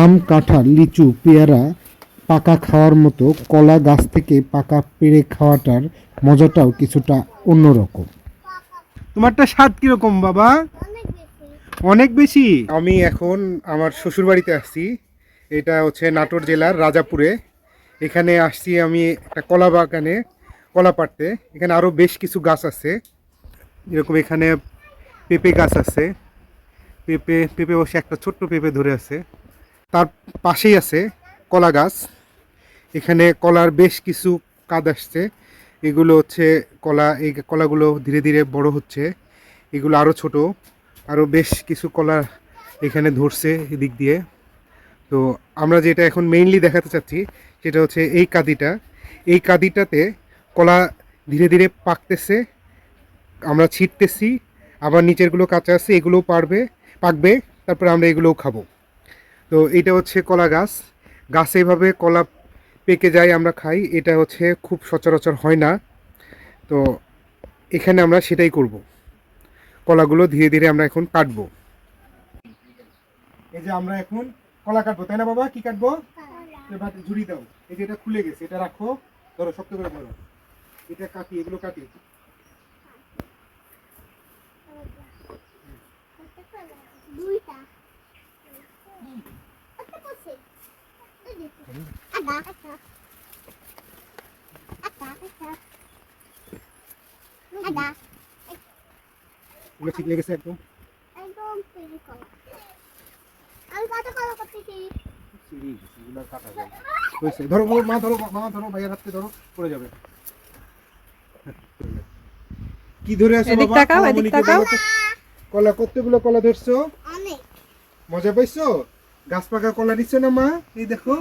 আম কাঁঠাল লিচু পেয়ারা পাকা খাওয়ার মতো কলা গাছ থেকে পাকা পেড়ে খাওয়াটার মজাটাও কিছুটা অন্যরকম। তোমারটা স্বাদ কীরকম বাবা? অনেক বেশি। আমি এখন আমার শ্বশুর বাড়িতে আসছি। এটা হচ্ছে নাটোর জেলার রাজাপুরে। এখানে আসছি আমি একটা কলা বাগানে কলা পাড়তে। এখানে আরও বেশ কিছু গাছ আছে। এরকম এখানে পেঁপে গাছ আছে। পেঁপে পেঁপে বসে একটা ছোট্ট পেঁপে ধরে আছে। তার পাশেই আছে কলা গাছ। এখানে কলার বেশ কিছু কাদ আসছে। এগুলো হচ্ছে কলা, এই কলাগুলো ধীরে ধীরে বড় হচ্ছে। এগুলো আরও ছোট আরও বেশ কিছু কলা এখানে ধরছে এদিক দিয়ে। তো আমরা যেটা এখন মেইনলি দেখাতে চাচ্ছি, সেটা হচ্ছে এই কাদিটা। এই কাদিটাতে কলা ধীরে ধীরে পাকতেছে। আমরা ছিটতেছি, আবার নিচেরগুলো কাঁচা আছে, এগুলোও পারবে, পাকবে, তারপরে আমরা এগুলোও খাব। তো এটা হচ্ছে কলা গাছ। গাছে এভাবে কলা পেকে যায় আমরা খাই এটা হচ্ছে খুব সচরাচর হয় না। তো এখানে আমরা সেটাই করব। কলাগুলো ধীরে ধীরে আমরা এখন কাটবো। এই যে আমরা এখন কলা কাটবো তাই না বাবা? কি কাটবো? ঝুড়ি দাও। এই যে এটা খুলে গেছে এটা রাখো। ধরো শক্ত করে ধরো। এটা কাটি এগুলো কাটি দুইটা একটা করছে আচ্ছা ঠিক লেগেছে একদম। একদম তৈরি করা আমি কত কলা করতেছি? এগুলো কাটা যায়। হয়েছে। ধরো মা ধরো মা ধরো ভাইয়ের হাতে ধরো পড়ে যাবে। কি ধরে আছো এদিক বাবা? তাকাও, এদিক কলামণিকে তাকাও। কলা কতগুলো কলা ধরছো? অনেক। মজা পাইছো? গাছ পাকা কলা নিচ্ছ না মা? এই দেখো।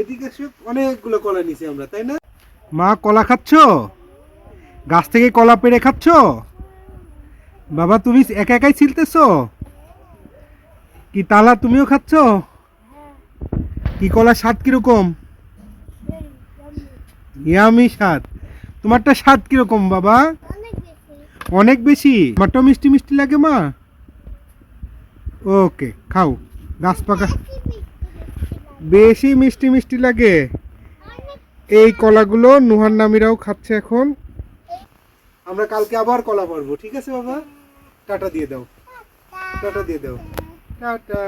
এদিকে অনেকগুলো কলা নিছি আমরা, তাই না? মা, কলা খাচ্ছো? গাছ থেকে কলা পেড়ে খাচ্ছো? বাবা, তুমি একা একাই ছিলতেছো? কি তালা তুমিও খাচ্ছো? কি কলা স্বাদ কীরকম? ইয়ামি স্বাদ। তোমারটা স্বাদ কীরকম, বাবা? অনেক বেশি। অনেক বেশি আমারটাও মিষ্টি মিষ্টি লাগে, মা? ওকে, খাও। গাছ পাকা। বেশি মিষ্টি মিষ্টি লাগে। এই কলাগুলো নুহার নামিরাও খাচ্ছে এখন। আমরা কালকে আবার কলা পারব ঠিক আছে বাবা? টাটা দিয়ে দাও। টাটা দিয়ে দাও। টাটা।